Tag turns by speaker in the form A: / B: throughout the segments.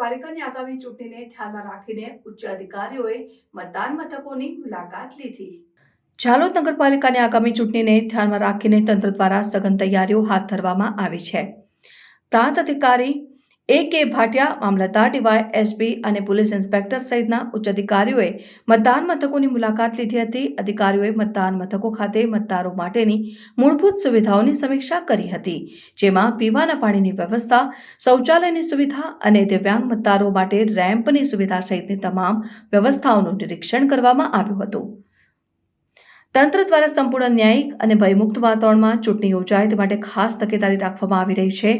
A: નગરપાલિકાની આગામી ચૂંટણીને ધ્યાનમાં રાખીને ઉચ્ચ અધિકારીઓએ મતદાન મથકોની મુલાકાત લીધી. ઝાલોદ નગરપાલિકાની આગામી ચૂંટણીને ધ્યાનમાં રાખીને તંત્ર દ્વારા સઘન તૈયારીઓ હાથ ધરવામાં આવી છે. પ્રાંત અધિકારી એ કે ભાટિયા, મામલતદાર ડીવાય, એસપી અને પોલીસ ઇન્સ્પેક્ટર સહિતના ઉચ્ચ અધિકારીઓએ મતદાન મથકોની મુલાકાત લીધી હતી. અધિકારીઓએ મતદાન મથકો ખાતે મતદારો માટેની મૂળભૂત સુવિધાઓની સમીક્ષા કરી હતી, જેમાં પીવાના પાણીની વ્યવસ્થા, શૌચાલયની સુવિધા અને દિવ્યાંગ મતદારો માટે રેમ્પની સુવિધા સહિતની તમામ વ્યવસ્થાઓનું નિરીક્ષણ કરવામાં આવ્યું હતું. તંત્ર દ્વારા સંપૂર્ણ ન્યાયિક અને ભયમુક્ત વાતાવરણમાં ચૂંટણી યોજાય તે માટે ખાસ તકેદારી રાખવામાં આવી રહી છે.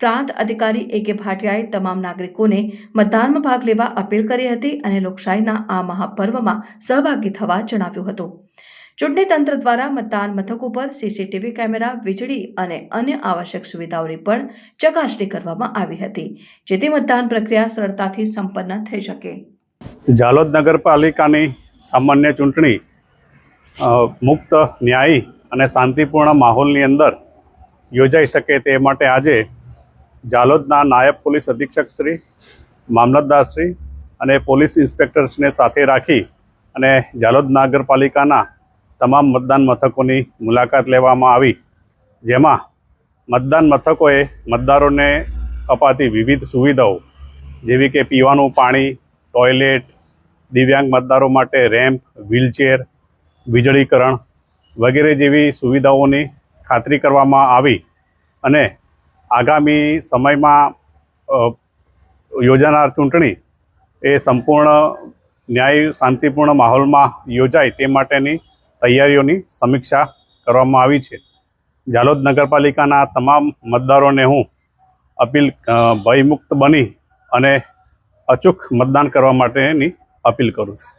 A: પ્રાંત અધિકારી એ કે ભાટિયાએ તમામ નાગરિકોને મતદાનમાં ભાગ લેવા અપીલ કરી હતી અને લોકશાહીના આ મહાપર્વમાં સહભાગી થવા જણાવ્યું હતું. ચૂંટણી તંત્ર દ્વારા મતદાન મથક ઉપર સીસીટીવી કેમેરા, વીજળી અને અન્ય આવશ્યક સુવિધાઓની પણ ચકાસણી કરવામાં આવી હતી, જેથી મતદાન પ્રક્રિયા સરળતાથી સંપન્ન થઈ શકે.
B: જાલોદ નગરપાલિકાની સામાન્ય ચૂંટણી મુક્ત, ન્યાયી અને શાંતિપૂર્ણ માહોલની અંદર યોજાઈ શકે તે માટે આજે ઝાલોદના નાયબ પોલીસ અધિક્ષક શ્રી મામલતદારશ્રી અને પોલીસ ઇન્સ્પેક્ટર્સને સાથે રાખી અને જાલોદ નગરપાલિકાના તમામ મતદાન મથકોની મુલાકાત લેવામાં આવી, જેમાં મતદાન મથકોએ મતદારોને અપાતી વિવિધ સુવિધાઓ, જેવી કે પીવાનું પાણી, ટોયલેટ, દિવ્યાંગ મતદારો માટે રેમ્પ, વ્હીલચેર, વીજળીકરણ વગેરે જેવી સુવિધાઓની ખાતરી કરવામાં આવી અને આગામી સમયમાં યોજાનાર ચૂંટણી એ સંપૂર્ણ ન્યાય, શાંતિપૂર્ણ માહોલમાં યોજાય તે માટેની તૈયારીઓની સમીક્ષા કરવામાં આવી છે. ઝાલોદ નગરપાલિકાના તમામ મતદારોને હું અપીલ ભયમુક્ત બની અને અચૂક મતદાન કરવા માટેની અપીલ કરું છું.